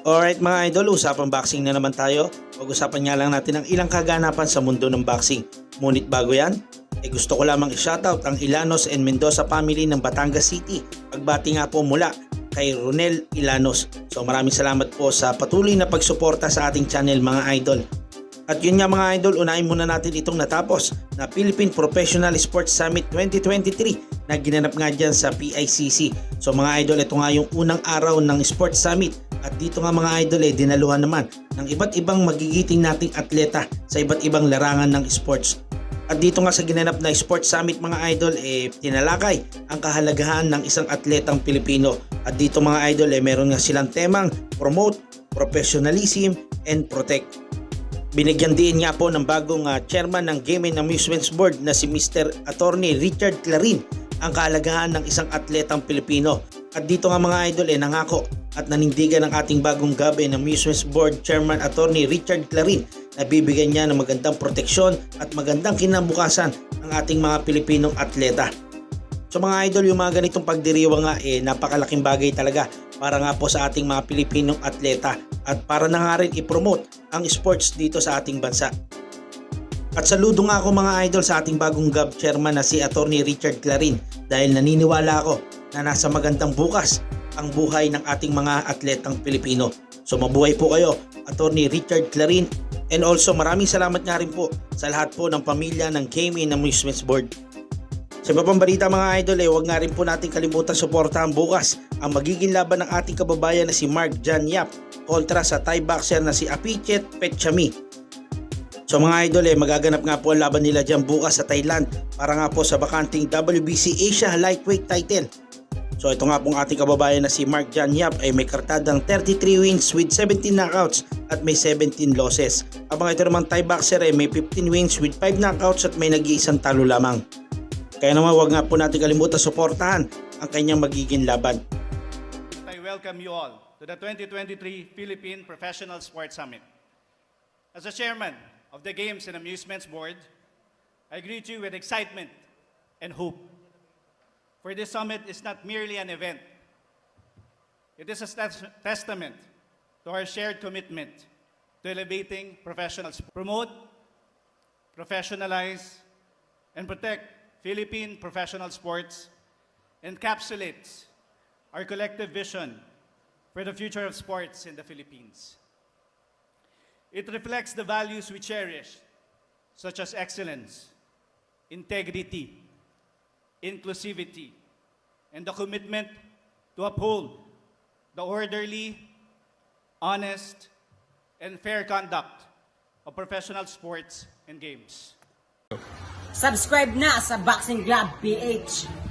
Alright mga idol, usapang boxing na naman tayo. Pag-usapan nga lang natin ang ilang kaganapan sa mundo ng boxing. Ngunit bago yan, eh gusto ko lamang i-shoutout ang Ilanos and Mendoza family ng Batangas City. Pagbati nga po mula kay Ronel Ilanos. So maraming salamat po sa patuloy na pagsuporta sa ating channel mga idol. At yun nga mga idol, unahin muna natin itong natapos na Philippine Professional Sports Summit 2023 na ginanap nga dyan sa PICC. So mga idol, ito nga yung unang araw ng Sports Summit at dito nga mga idol eh, dinaluhan naman ng iba't ibang magigiting nating atleta sa iba't ibang larangan ng sports. At dito nga sa ginanap na Sports Summit mga idol, eh, tinalakay ang kahalagahan ng isang atletang Pilipino. At dito mga idol, eh, meron nga silang temang Promote, Professionalism, and Protect. Binigyan din nga po ng bagong ah, chairman ng Game and Amusements Board na si Mr. Attorney Richard Clarin ang kahalagahan ng isang atletang Pilipino. At dito nga mga idol eh nangako at nanindigan ng ating bagong Game and Amusements Board Chairman Attorney Richard Clarin na bibigyan niya ng magandang proteksyon at magandang kinabukasan ang ating mga Pilipinong atleta. So mga idol, yung mga ganitong pagdiriwa nga eh napakalaking bagay talaga para nga po sa ating mga Pilipinong atleta at para na nga rin i-promote ang sports dito sa ating bansa. At saludo nga ako mga idol sa ating bagong GAB chairman na si Attorney Richard Clarin dahil naniniwala ako na nasa magandang bukas ang buhay ng ating mga atletang Pilipino. So mabuhay po kayo, Attorney Richard Clarin and also maraming salamat nga rin po sa lahat po ng pamilya ng Game and Amusements Board. Sa iba pang balita mga idol, eh, huwag nga rin po natin kalimutan suportahan bukas ang magiging laban ng ating kababayan na si Mark Jan Yap kontra sa Thai boxer na si Apichet Petchami. So mga idol, eh, magaganap nga po ang laban nila dyan bukas sa Thailand para nga po sa bakanting WBC Asia Lightweight title. So ito nga pong ating kababayan na si Mark Jan Yap ay may kartadang 33 wins with 17 knockouts at may 17 losses. Habang ito naman Thai boxer ay may 15 wins with 5 knockouts at may nag-iisang talo lamang. Kaya naman wag nga po natin kalimutan suportahan ang kanyang magiging laban. I welcome you all to the 2023 Philippine Professional Sports Summit. As the chairman of the Games and Amusements Board, I greet you with excitement and hope. For this summit is not merely an event, it is a tes- testament to our shared commitment to elevating professionals, promote, professionalize, and protect Philippine professional sports, encapsulates our collective vision for the future of sports in the Philippines. It reflects the values we cherish, such as excellence, integrity, inclusivity, and the commitment to uphold the orderly, honest, and fair conduct of professional sports and games. Subscribe na sa Boxing Club PH.